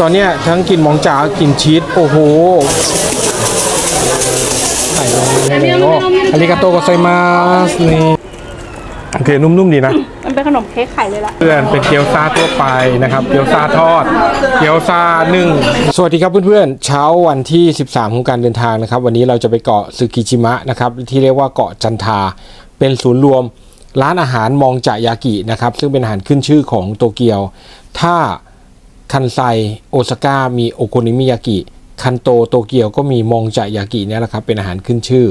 ตอนเนี้ยทั้งกลินมองจากลินชีสโอ้โหใส่ลงไปเลยโอ้อาริกาโตโกไซมาสนี่โอเคนุ่มๆดีนะมันเป็นขนมเค้กไข่เลยล่ะเพื่อนเป็นเกี๊ยวซาทั่วไปนะครับเกี๊ยวซาทอด เกี๊ยวซานึ่งสวัสดีครับเพื่อนๆเช้าวันที่ 13 ของการเดินทางนะครับ วันนี้เราจะไปเกาะซึกิจิมะนะครับที่เรียกว่าเกาะจันทา เป็นศูนย์รวมร้านอาหารมองจะยากินะครับซึ่งเป็นอาหารขึ้นชื่อของโตเกียว ถ้า คันไซโอซาก้ามีโอโกนิมิยากิคันโตโตเกียวก็มีมองจะยากิเนี่ยแหละครับเป็นอาหารขึ้นชื่อ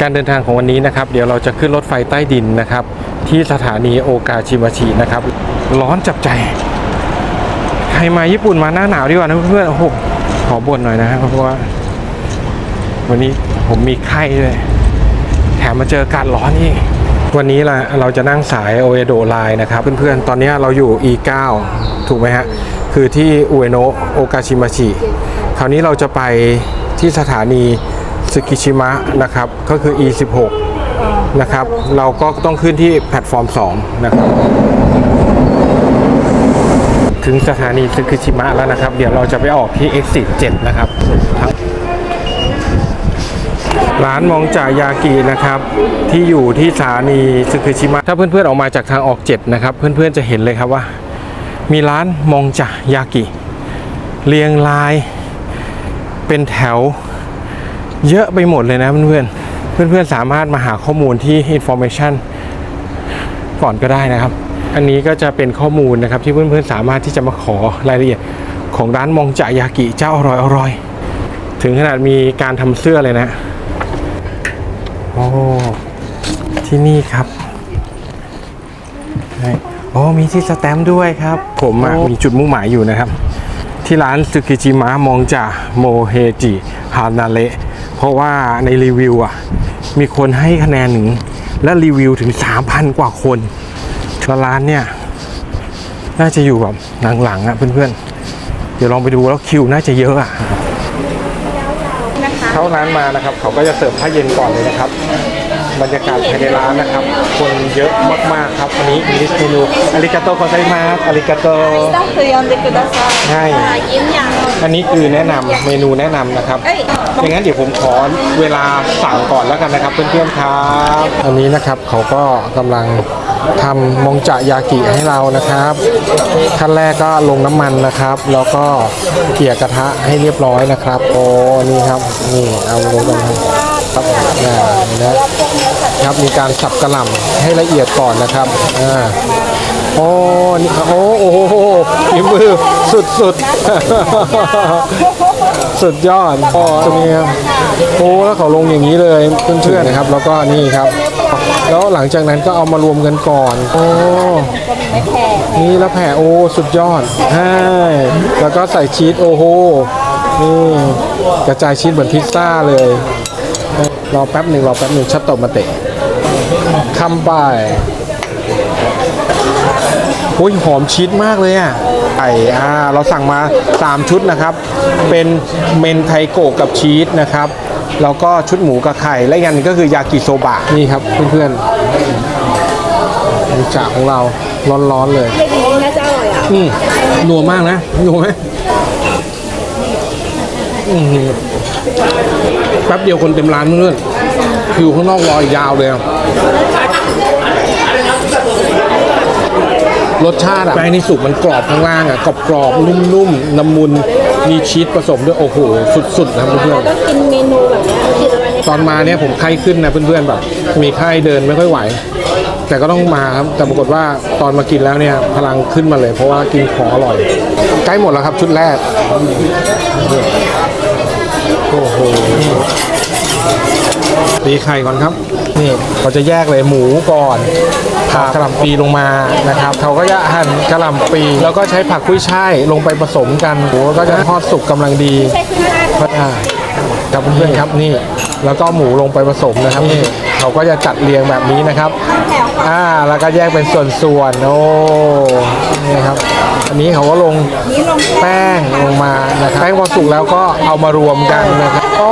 การเดินทางของวันนี้นะครับ เดี๋ยวเราจะขึ้นรถไฟใต้ดินนะครับ ที่สถานีโอกาชิมาชินะครับ ร้อนจับใจ ใครมาญี่ปุ่นมาหน้าหนาวดีกว่านะเพื่อนๆโอ้โหขอบ่นหน่อยนะครับเพราะว่า วันนี้ผมมีไข้ด้วยแถมมาเจอกาศร้อนอีกวันนี้เราเราจะนั่งสายโอเอโดไลน์นะครับ เพื่อนๆตอนนี้เราอยู่ E9 ถูกไหมฮะ คือที่อุเอโนะโอกาชิมาชิคราวนี้เราจะไปที่สถานีซึกิชิมะนะครับ ก็คือ E16 นะครับ เราก็ต้องขึ้นที่แพลตฟอร์ม 2 นะครับ ถึงสถานีซึกิชิมะแล้วนะครับ เดี๋ยวเราจะไปออกที่ Exit 7 นะครับ ร้านมองจ่ายากินะครับ ที่อยู่ที่สถานีซึกิชิมะ ถ้าเพื่อนๆออกมาจากทางออก 7 นะครับ เพื่อนๆจะเห็นเลยครับว่า มีร้านมองจ่ายากิ เรียงรายเป็นแถวเยอะไปหมดเลยนะเพื่อนๆเพื่อนๆสามารถมาหาข้อมูลที่ information ก่อนก็ได้นะครับ อันนี้ก็จะเป็นข้อมูลนะครับที่เพื่อนๆสามารถที่จะมาขอรายละเอียดของร้านมองจ่ายากิเจ้าอร่อยอร่อยถึงขนาดมีการทำเสื้อเลยนะโอ้ที่นี่ครับ ใช่โอ้มีที่สแตมป์ด้วยครับ ผมอะมีจุดมุ่งหมายอยู่นะครับ ที่ร้านซึกิจิมะมองจ่าโมเฮจิฮานาเละเพราะว่าในรีวิวอะ มีคนให้คะแนนหนึ่งและรีวิวถึง 3,000 กว่าคนแล้วร้านเนี่ยน่าจะอยู่แบบหลังๆอะเพื่อนๆ เดี๋ยวลองไปดูแล้วคิวน่าจะเยอะอะเข้าร้านมานะครับ เขาก็จะเสิร์ฟผ้าเย็นก่อนเลยนะครับ บรรยากาศภายในร้านนะครับ คนเยอะมากๆครับวันนี้มีเมนูอาริกาโตคอไซมาสอาริกาโตใช่อันนี้คือแนะนำเมนูแนะนำนะครับเอ้ย อย่างนั้นเดี๋ยวผมขอเวลาสั่งก่อนแล้วกันนะครับ เพื่อนๆครับอันนี้นะครับเขาก็กำลังทำมงจะยากิให้เรานะครับขั้นแรกก็ลงน้ำมันนะครับ แล้วก็เกี่ยกระทะให้เรียบร้อยนะครับ โอ้นี่ครับนี่เอาลงกระทะ ครับอ่าเห็นะครับมีการสับกระหล่ำให้ละเอียดก่อนนะครับอ่าโอ้นี่โอ้โอ้โหฝีมือสุดสุดๆ สุดยอดอ๋อตรงนี้ครับโอ้แล้วเขาลงอย่างนี้เลยเพื่อนๆนะครับ แล้วก็นี่ครับ แล้วหลังจากนั้นก็เอามารวมกันก่อน โอ้นี่แล้วแผ่โอ้สุดยอดใช่แล้วก็ใส่ชีสโอ้โหนี่กระจายชีสเหมือนพิซซ่าเลย รอแป๊บหนึ่งรอแป๊บหนึ่งชัดโตมาเตะคำไปโอ้ยหอมชีสมากเลยอะไก่อ่าเราสั่งมา 3 ชุดนะครับ เป็นเมนไทโกะกับชีสนะครับ แล้วก็ชุดหมูกับไข่ และอีกอันหนึงก็คือยากิโซบะ นี่ครับเพื่อนๆมันจากของเราร้อนๆเลยน่าจะอร่อยอะอืมนัวมากนะนัวไหมอืมแป๊บเดียวคนเต็มร้านเพื่อนๆคิวข้างนอกรอยาวเลยอะรสชาติอะแป้งที่สุกมันกรอบข้างล่างอะกรอบกรอบๆนุ่มๆน้ำมุนมีชีสผสมด้วยโอ้โหสุดๆนะเพื่อนก็กินเมนูแบบเนี้ยกินอะไรเนี่ยๆตอนมาเนี่ยผมไข้ขึ้นนะเพื่อนๆแบบ มีไข้เดินไม่ค่อยไหว แต่ก็ต้องมาครับแต่ปรากฏว่าตอนมากินแล้วเนี่ยพลังขึ้นมาเลย เพราะว่ากินของอร่อย ใกล้หมดแล้วครับชุดแรก โอ้โหตีไข่ก่อนครับ นี่เขาจะแยกเลยหมูก่อนผักกระหล่ำปีลงมานะครับเขาก็จะหั่นกระหล่ำปีแล้วก็ใช้ผักกุ้ยช่ายลงไปผสมกันหมูก็จะทอดสุกกำลังดีอ่าครับเพื่อนๆครับนี่ แล้วก็หมูลงไปผสมนะครับนี่เขาก็จะจัดเรียงแบบนี้นะครับ อ่า แล้วก็แยกเป็นส่วนๆโอ้นี่ครับ อันนี้เขาก็ลงแป้งลงมานะครับแป้งพอสุกแล้วก็เอามารวมกันนะครับโอ้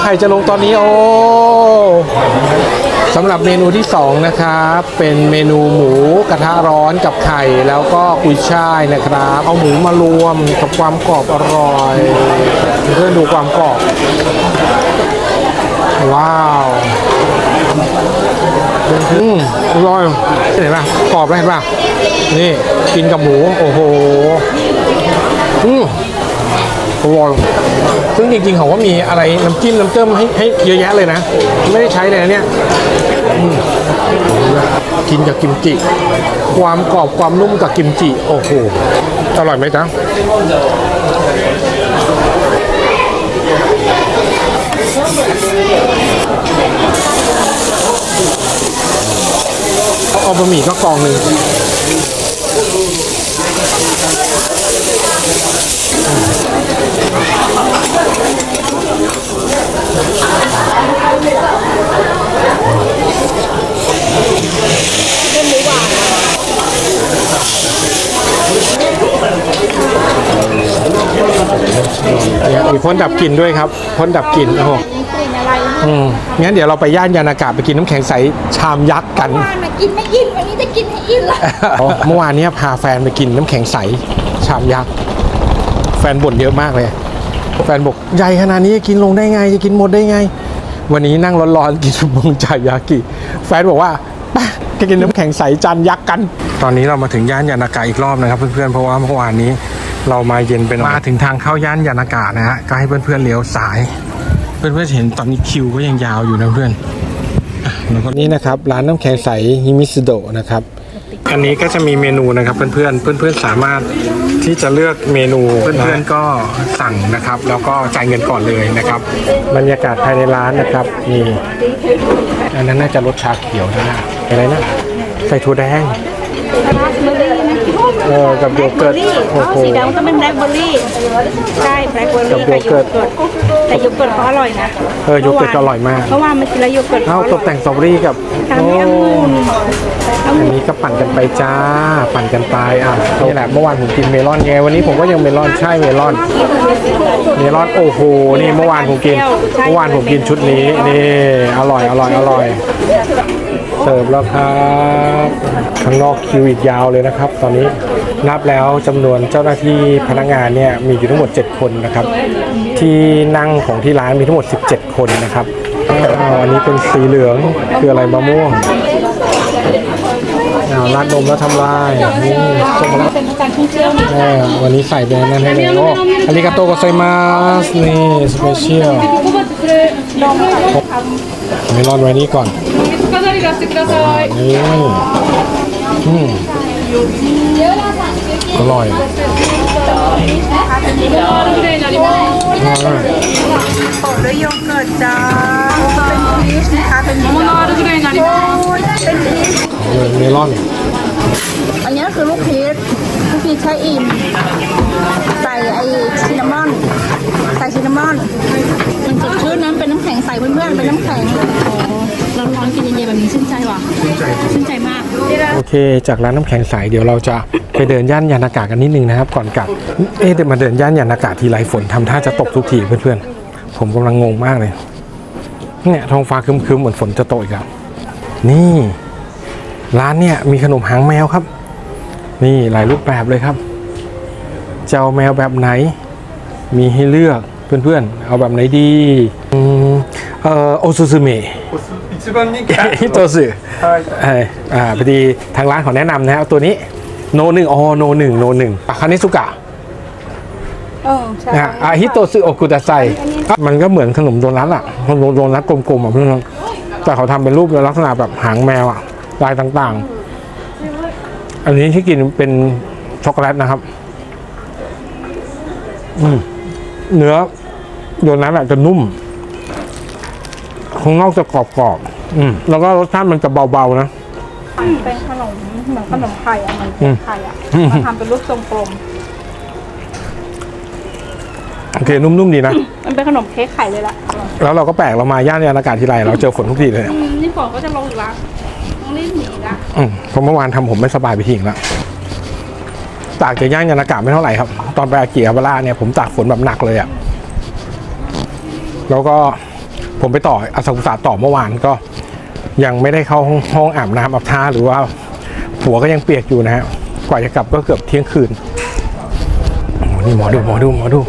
ไข่จะลงตอนนี้โอ้สำหรับเมนูที่ 2 นะครับเป็นเมนูหมูกระทะร้อนกับไข่แล้วก็กุยช่ายนะครับ เอาหมูมารวมกับความกรอบอร่อยเพื่อนดูความกรอบ ว้าว อืมอร่อยเห็นป่ะกรอบแล้วเห็นป่ะนี่กินกับหมูโอ้โหอืมอร่อยซึ่งจริงๆเขาก็มีอะไรน้ำจิ้มน้ำเจิ้มให้ให้เยอะแยะเลยนะ ไม่ได้ใช้เลยนะเนี่ยกินกับกิมจิ ความกรอบความนุ่มกับกิมจิ โอ้โห อร่อยไหมจ๊ะ เอาเอา บะหมี่ก็กองหนึ่งเนี่ยมีพ่นดับกลิ่นด้วยครับพ่นดับกลิ่นโอ้โห อะไรอืมงั้นเดี๋ยวเราไปย่านยานอากาศไปกินน้ำแข็งใสชามยักษ์กัน บ้านมากินไม่อิ่มวันนี้จะกินให้อิ่มละเมื่อวานเนี้ยพาแฟนไปกินน้ำแข็งใส ชามยักษ์แฟนบ่นเยอะมากเลย แฟนบอกใหญ่ขนาดนี้จะกินลงได้ไง จะกินหมดได้ไง วันนี้นั่งร้อนๆกินบงจายากิ แฟนบอกว่าไปไปกินน้ำแข็งใสจานยักษ์กัน ตอนนี้เรามาถึงย่านยานากาอีกรอบนะครับ เพื่อนๆเพราะว่าเมื่อวานนี้เรามาเย็นไปหน่อยมาถึงทางเข้าย่านยานากานะฮะก็ให้เพื่อนๆเลี้ยวซ้าย เพื่อนๆเห็นตอนนี้คิวก็ยังยาวอยู่นะเพื่อนแล้วก็นี่นะครับร้านน้ำแข็งใสฮิมิสุโดะนะครับอันนี้ก็จะมีเมนูนะครับเพื่อนๆเพื่อนๆสามารถที่จะเลือกเมนูเพื่อนๆก็สั่งนะครับ แล้วก็จ่ายเงินก่อนเลยนะครับบรรยากาศภายในร้านนะครับนี่อันนั้นน่าจะรสชาเขียวนะอะไรนะใส่ถั่วแดงราส เบอร์รี่นะเออกับโยเกิร์ตโอ้โห สีดำก็เป็นแบล็คเบอร์รี่ใช่แบล็คเบอร์รี่กับโยเกิร์ตแต่โยเกิร์ตเขาอร่อยนะเออโยเกิร์ตก็อร่อยมาก เพราะว่ามันกินแล้วโยเกิร์ตเอาเขาอตร่อกยแต่งสตรอเบอรี่กับทำให้องุ่นอันนี้ก็ปั่นกันไปจ้า ปั่นกันไปอะนี่แหละเมื่อวานผมกินเมลอนไงวันนี้ผมก็ยังเมลอนใช่เมลอน เมลอนโอ้โหนี่เมื่อวานผมกินเมื่อวานผมกินชุดนี้นี่อร่อยอร่อยอร่อย เสิร์ฟแล้วครับข้างนอกคิวอีกยาวเลยนะครับ ตอนนี้ นับแล้วจำนวนเจ้าหน้าที่พนักงานเนี่ยมีอยู่ทั้งหมด 7 คนนะครับ ที่นั่งของที่ร้านมีทั้งหมด 17 คนนะครับอ้าวอันนี้เป็นสีเหลืองคืออะไรมะม่วงอ้าวราดนมแล้วทำลายนี่ส่งมาแล้ว เป็นการท่องเที่ยวนะ แม่วันนี้ใส่แบรนด์นั้นให้เลยโอ้อาริกาโตโกไซมาสนี่สเปเชียลเมลอนไว้นี่ก่อน 飾り出してください。 นี่อืม อร่อยโอ้ด้วยโยเกิร์ตจ้าเป็นพีชนะคะเป็นมะนาวด้วยนะโพีชเป็นพีชเมลอน อันนี้คือลูกพีชลูกพีชใช้อิ่มใส่ไอซินนามอน ใส่ชินนามอนมันสดชื่นนั้นเป็นน้ำแข็งใส่เพื่อนๆเป็นน้ำแข็งเร้องกินเย็นๆแบบนี้ชื่นใจว่ะชื่นใจชื่นใจมาก โอเค จากร้านน้ำแข็งใสเดี๋ยวเราจะไปเดินย่านยานอากาศกันนิดนึงนะครับ ก่อนกลับ เอ๊ะแต่มาเดินย่านยานอากาศทีไรฝนทำท่าจะตกทุกทีเพื่อนๆ ผมกำลังงงมากเลย เนี่ยท้องฟ้าครึมๆเหมือนฝนจะตกอีกแล้วนี่ ร้านเนี่ยมีขนมหางแมวครับ นี่หลายรูปแบบเลยครับจะเอาแมวแบบไหน มีให้เลือกเพื่อนๆ เอาแบบไหนดีอืมเอ่อโอซูซูเมะ 一番人気 ฮิโตสึเอ้ยอ่าพอดีทางร้านเขาแนะนำนะฮะเอาตัวนี้โนหนึ่งอ๋อโนหนึ่งโนหนึ่งคานิสุกะ เออใช่ นะฮะอาฮิโตสึโอคุตาไซมันก็เหมือนขนมโดนัทอะขนมโดนัทกลมๆอ่ะเพื่อนๆแต่เขาทำเป็นรูปลักษณะแบบหางแมวอะลายต่างๆ อันนี้ที่กินเป็นช็อกโกแลตนะครับ อืมเนื้อโดนัทอะจะนุ่ม ข้างนอกจะกรอบๆอืมแล้วก็รสชาติมันจะเบาๆนะ เป็นขนมเหมือนขนมไข่อะเหมือนอืเค้มกไข่อะอืมมันทำเป็นรูปทรงกลม โอเคนุ่มๆดีนะ มันเป็นขนมเค้กไข่เลยล่ะแล้วเราก็แปลกเรามาย่านยานอากาศทีไรเราเจอฝนทุกทีเลยเนี่ยอืมนี่ฝนก็จะลงอีกแล้วต้องรีบหนีละอืมเพราะเมื่อวานทำผมไม่สบายไปทีอีกแล้วตากจากย่านยานอากาศไม่เท่าไหร่ครับ ตอนไปอากิอาบาร่าเนี่ยผมตากฝนแบบหนักเลยอะแล้วก็ ผมไปต่ออาซากุสะต่อเมื่อวานก็ยังไม่ได้เข้าห้ององอาบน้ำอาบท่าหรือว่าหัวก็ยังเปียกอยู่นะฮะกว่าจะกลับก็เกือบเที่ยงคืนนี่หมอดูหมอดูหมอดู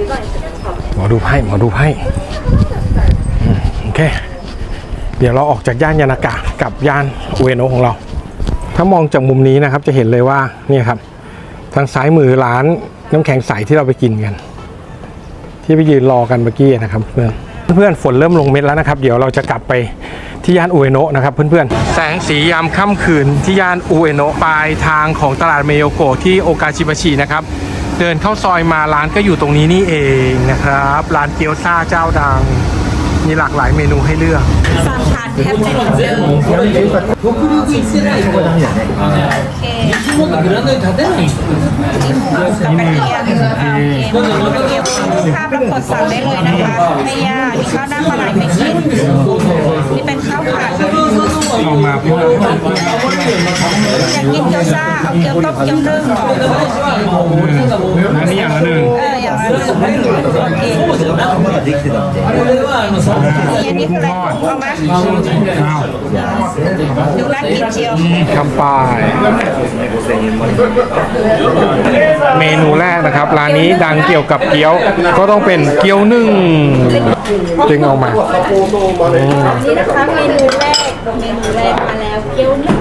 หมอดูไพ่หมอดูไพ่โอเค เดี๋ยวเราออกจากย่านยานากะกับย่านอุเอโนของเรา ถ้ามองจากมุมนี้นะครับจะเห็นเลยว่านี่ครับ ทางซ้ายมือร้านน้ำแข็งใสที่เราไปกินกัน ที่ไปยืนรอกันเมื่อกี้นะครับเพื่อน เพื่อนๆฝนเริ่มลงเม็ดแล้วนะครับ เดี๋ยวเราจะกลับไปที่ย่านอุเอโนะนะครับเพื่อนๆ แสงสียามค่ำคืนที่ย่านอุเอโนะปลายทางของตลาดเมโยโกะที่โอกาชิบาชินะครับเดินเข้าซอยมาร้านก็อยู่ตรงนี้นี่เองนะครับ ร้านเกี๊ยวซ่าเจ้าดัง มีหลากหลายเมนูให้เลือกสามถาดแคปจะนิดนึงโอเคจิ้มหมูกับกระเทียมโอเคกระเทียมภาพแล้วกดสั่งได้เลยนะคะไม่ยากมีข้าวหน้าปลาไหลไม่กินนี่เป็นข้าวผัดเอามาเพื่ออยากกินเกี๊ยวซ่าเอาเกี๊ยวต้มเกี๊ยวนึ่งอันนี้อย่างละหนึ่ง เอออย่างละหนึ่งโอเคอันนี้คืออะไรเอามาดูน่ากินเชียวคำปายเมนูแรกนะครับ ร้านนี้ดังเกี่ยวกับเกี๊ยว ก็ต้องเป็นเกี๊ยวนึ่งจึงเอามาอืมนี่นะคะเมนูแรกเมนูแรกมาแล้วเกี๊ยวนึ่ง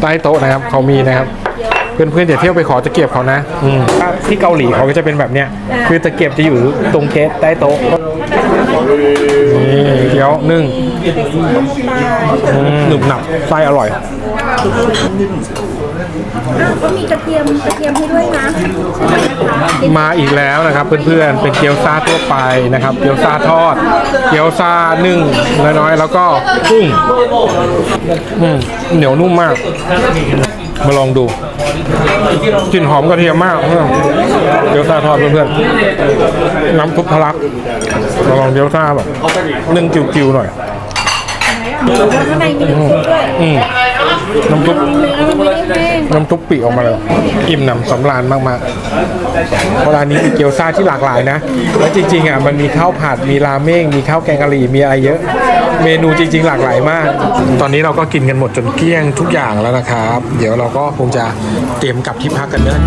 ใต้โต๊ะนะครับเขามีนะครับ เพื่อนๆอย่าเที่ยวไปขอตะเกียบเขานะอืมที่เกาหลีเขาก็จะเป็นแบบเนี้ยคือตะเกียบจะอยู่ตรงเกตใต้โต๊ะนี่เกี๊ยวนึ่งอืมหนึบหนับไส้อร่อยก็มีกระเทียมกระเทียมให้ด้วยนะ มาอีกแล้วนะครับเพื่อนๆเป็นเกี๊ยวซ่าทั่วไปนะครับ เกี๊ยวซ่าทอด เกี๊ยวซ่านึ่งน้อยๆแล้วก็กุ้งอืมเหนียวนุ่มมาก มาลองดูกลิ่นหอมกระเทียมมากเพื่อนเกี๊ยวซ่าทอดเพื่อนๆน้ำซุปทะลักมาลองเกี๊ยวซ่าแบบนึ่งจิ๋วๆหน่อยข้างในมีซุปด้วยอืมน้ำซุปเน้ำทุกปีออกมาเลย อิ่มหนำสำราญมากๆเพราะร้านนี้มีเกี๊ยวซ่าที่หลากหลายนะ และจริงๆอะมันมีข้าวผัดมีราเม่งมีข้าวแกงกะหรี่มีอะไรเยอะ เมนูจริง ๆ หลากหลายมาก ตอนนี้เราก็กินกันหมดจนเกลี้ยงทุกอย่างแล้วนะครับ เดี๋ยวเราก็คงจะเตรียมกลับที่พักกันเนอะ